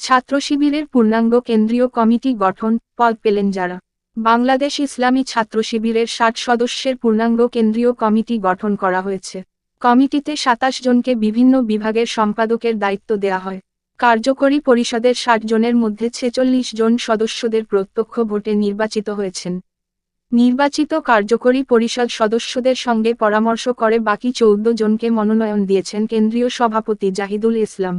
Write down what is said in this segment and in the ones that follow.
ছাত্র শিবিরের পূর্ণাঙ্গ কেন্দ্রীয় কমিটি গঠন পদ পেলেন যারা বাংলাদেশ ইসলামী ছাত্র শিবিরের ষাট সদস্যের পূর্ণাঙ্গ কেন্দ্রীয় কমিটি গঠন করা হয়েছে। কমিটিতে সাতাশ জনকে বিভিন্ন বিভাগের সম্পাদকের দায়িত্ব দেয়া হয়। কার্যকরী পরিষদের ষাট জনের মধ্যে ছেচল্লিশ জন সদস্যদের প্রত্যক্ষ ভোটে নির্বাচিত হয়েছেন। নির্বাচিত কার্যকরী পরিষদ সদস্যদের সঙ্গে পরামর্শ করে বাকি চৌদ্দ জনকে মনোনয়ন দিয়েছেন কেন্দ্রীয় সভাপতি জাহিদুল ইসলাম।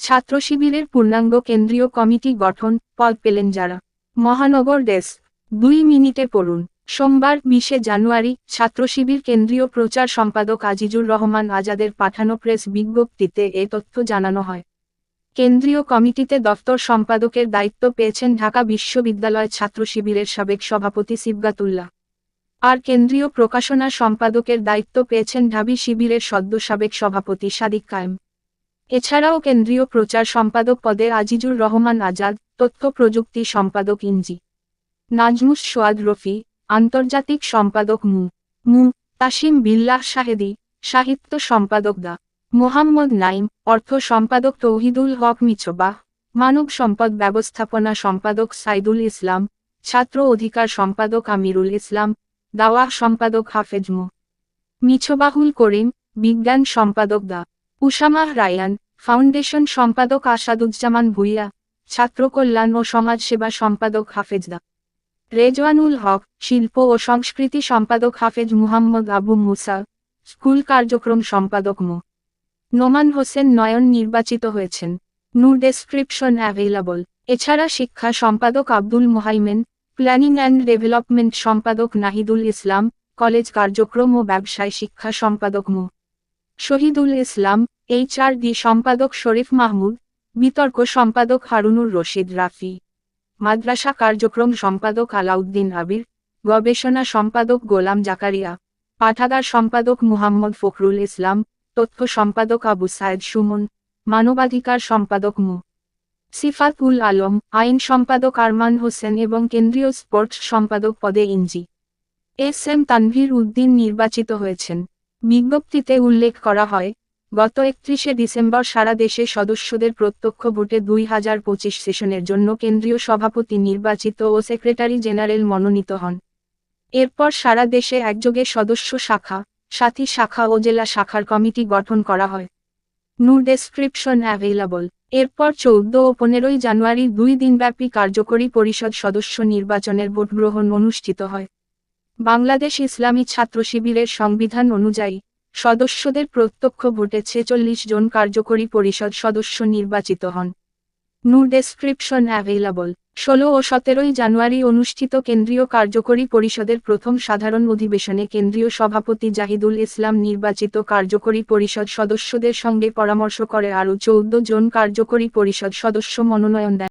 ছাত্র শিবিরের পূর্ণাঙ্গ কেন্দ্রীয় কমিটি গঠন, পদ পেলেন যারা। মহানগর ডেস্ক, দুই মিনিটে পড়ুন। সোমবার বিশে জানুয়ারি ছাত্র শিবির কেন্দ্রীয় প্রচার সম্পাদক আজিজুর রহমান আজাদের পাঠানো প্রেস বিজ্ঞপ্তিতে এ তথ্য জানানো হয়। কেন্দ্রীয় কমিটিতে দফতর সম্পাদকের দায়িত্ব পেয়েছেন ঢাকা বিশ্ববিদ্যালয় ছাত্র শিবিরের সাবেক সভাপতি সিবগাতুল্লাহ। আর কেন্দ্রীয় প্রকাশনা সম্পাদকের দায়িত্ব পেয়েছেন ঢাবি শিবিরের সদ্য সাবেক সভাপতি সাদিক কায়েম। এছাড়াও কেন্দ্রীয় প্রচার সম্পাদক পদে আজিজুর রহমান আজাদ, তথ্য প্রযুক্তি সম্পাদক ইঞ্জি। নাজমুস সোয়াদ রফি, আন্তর্জাতিক সম্পাদক মু। মু। তাসিম বিল্লাহ শাহেদি সাহিত্য সম্পাদক দা। মোহাম্মদ নাইম, অর্থ সম্পাদক তৌহিদুল হক মিছবাহ। মানব সম্পদ ব্যবস্থাপনা সম্পাদক সাইদুল ইসলাম। ছাত্র অধিকার সম্পাদক আমিরুল ইসলাম। দাওয়াহ সম্পাদক হাফেজ মু। মিছবাহুল করিম, বিজ্ঞান সম্পাদক দা। উসামাহ রায়ান, ফাউন্ডেশন সম্পাদক আসাদুজ্জামান ভুইয়া, ছাত্র কল্যাণ ও সমাজসেবা সম্পাদক হাফেজদা। রেজওয়ানুল হক, শিল্প ও সংস্কৃতি সম্পাদক হাফেজ মুহাম্মদ আবু মুসা, স্কুল কার্যক্রম সম্পাদক মো। নোমান হোসেন নয়ন নির্বাচিত হয়েছেন। নো ডেসক্রিপশন অ্যাভেলেবল এছাড়া শিক্ষা সম্পাদক Abdul Mohaimen, planning and development সম্পাদক নাহিদুল ইসলাম, কলেজ কার্যক্রম ও ব্যবসায় শিক্ষা সম্পাদক মো। শহীদুল ইসলাম এইচআরডি সম্পাদক শরীফ মাহমুদ, বিতর্ক সম্পাদক হারুনুর রশিদ রাফি, মাদ্রাসা কার্যক্রম সম্পাদক আলাউদ্দিন আবির, গবেষণা সম্পাদক গোলাম জাকারিয়া, পাঠাগার সম্পাদক মুহাম্মদ ফখরুল ইসলাম, তথ্য সম্পাদক আবু সায়েদ সুমন, মানবাধিকার সম্পাদক মু. সিফাত উল আলম, আইন সম্পাদক আরমান হোসেন এবং কেন্দ্রীয় স্পোর্টস সম্পাদক পদে ইঞ্জি এস এম তানভীর উদ্দিন নির্বাচিত হয়েছেন। বিজ্ঞপ্তিতে উল্লেখ করা হয়, গত একত্রিশে ডিসেম্বর সারা দেশে সদস্যদের প্রত্যক্ষ ভোটে দুই হাজার পঁচিশ সেশনের জন্য কেন্দ্রীয় সভাপতি নির্বাচিত ও সেক্রেটারি জেনারেল মনোনীত হন। এরপর সারা দেশে একযোগে সদস্য শাখা, সাথী শাখা ও জেলা শাখার কমিটি গঠন করা হয়। নো ডেসক্রিপশন অ্যাভেলেবল এরপর চৌদ্দ ও পনেরোই জানুয়ারি দুই দিনব্যাপী কার্যকরী পরিষদ সদস্য নির্বাচনের ভোট গ্রহণ অনুষ্ঠিত হয়। বাংলাদেশ ইসলামী ছাত্র শিবিরের সংবিধান অনুযায়ী, সদস্যদের প্রত্যক্ষ ভোটে ছেচল্লিশ জন কার্যকরী পরিষদ সদস্য নির্বাচিত হন। নো ডেসক্রিপশন অ্যাভেলেবল ষোলো ও সতেরোই জানুয়ারি অনুষ্ঠিত কেন্দ্রীয় কার্যকরী পরিষদের প্রথম সাধারণ অধিবেশনে কেন্দ্রীয় সভাপতি জাহিদুল ইসলাম নির্বাচিত কার্যকরী পরিষদ সদস্যদের সঙ্গে পরামর্শ করে আরও চৌদ্দ জন কার্যকরী পরিষদ সদস্য মনোনয়ন দেন।